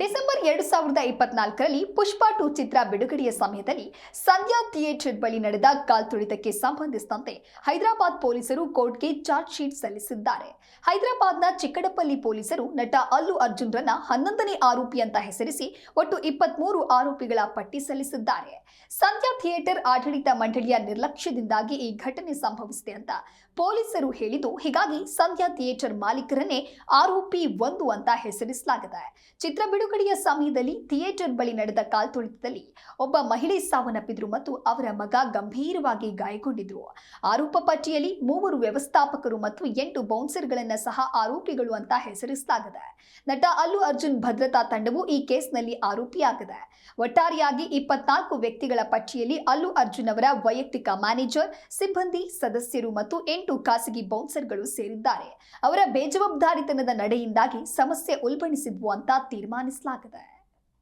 December ಎರಡು ಸಾವಿರದ ಇಪ್ಪತ್ನಾಲ್ಕರಲ್ಲಿ ಪುಷ್ಪ ಟು ಚಿತ್ರ ಬಿಡುಗಡೆಯ ಸಮಯದಲ್ಲಿ ಸಂಧ್ಯಾ ಥಿಯೇಟರ್ ಬಳಿ ನಡೆದ ಕಾಲ್ತುಳಿತಕ್ಕೆ ಸಂಬಂಧಿಸಿದಂತೆ ಹೈದರಾಬಾದ್ ಪೊಲೀಸರು ಕೋರ್ಟ್ಗೆ ಚಾರ್ಜ್ ಶೀಟ್ ಸಲ್ಲಿಸಿದ್ದಾರೆ. ಹೈದರಾಬಾದ್ನ ಚಿಕ್ಕಡಪಲ್ಲಿ ಪೊಲೀಸರು ನಟ ಅಲ್ಲು ಅರ್ಜುನ್ರನ್ನ ಹನ್ನೊಂದನೇ ಆರೋಪಿ ಅಂತ ಹೆಸರಿಸಿ ಒಟ್ಟು ಇಪ್ಪತ್ಮೂರು ಆರೋಪಿಗಳ ಪಟ್ಟಿ ಸಲ್ಲಿಸಿದ್ದಾರೆ. ಸಂಧ್ಯಾ ಥಿಯೇಟರ್ ಆಡಳಿತ ಮಂಡಳಿಯ ನಿರ್ಲಕ್ಷ್ಯದಿಂದಾಗಿ ಈ ಘಟನೆ ಸಂಭವಿಸಿದೆ ಅಂತ ಪೊಲೀಸರು ಹೇಳಿದ್ದು, ಹೀಗಾಗಿ ಸಂಧ್ಯಾ ಥಿಯೇಟರ್ ಮಾಲೀಕರನ್ನೇ ಆರೋಪಿ ಒಂದು ಅಂತ ಹೆಸರಿಸಲಾಗಿದೆ. ಚಿತ್ರ ಬಿಡುಗಡೆಯ ಸಮಯದಲ್ಲಿ ಥಿಯೇಟರ್ ಬಳಿ ನಡೆದ ಕಾಲ್ತುಳಿತದಲ್ಲಿ ಒಬ್ಬ ಮಹಿಳೆ ಸಾವನ್ನಪ್ಪಿದ್ರು ಮತ್ತು ಅವರ ಮಗ ಗಂಭೀರವಾಗಿ ಗಾಯಗೊಂಡಿದ್ರು. ಆರೋಪ ಪಟ್ಟಿಯಲ್ಲಿ ಮೂವರು ವ್ಯವಸ್ಥಾಪಕರು ಮತ್ತು ಎಂಟು ಬೌನ್ಸರ್ಗಳನ್ನ ಸಹ ಆರೋಪಿಗಳು ಅಂತ ಹೆಸರಿಸಲಾಗಿದೆ. ನಟ ಅಲ್ಲು ಅರ್ಜುನ್ ಭದ್ರತಾ ತಂಡವು ಈ ಕೇಸ್ನಲ್ಲಿ ಆರೋಪಿಯಾಗಿದೆ. ಒಟ್ಟಾರೆಯಾಗಿ ಇಪ್ಪತ್ನಾಲ್ಕು ವ್ಯಕ್ತಿಗಳ ಪಟ್ಟಿಯಲ್ಲಿ ಅಲ್ಲು ಅರ್ಜುನ್ ಅವರ ವೈಯಕ್ತಿಕ ಮ್ಯಾನೇಜರ್, ಸಿಬ್ಬಂದಿ, ಸದಸ್ಯರು ಮತ್ತು ಎಂಟು ಖಾಸಗಿ ಬೌನ್ಸರ್ಗಳು ಸೇರಿದ್ದಾರೆ. ಅವರ ಬೇಜವಾಬ್ದಾರಿತನದ ನಡೆಯಿಂದಾಗಿ ಸಮಸ್ಯೆ ಉಲ್ಬಣಿಸಿದ್ವು ಅಂತ മനസ്സിലാക്കുക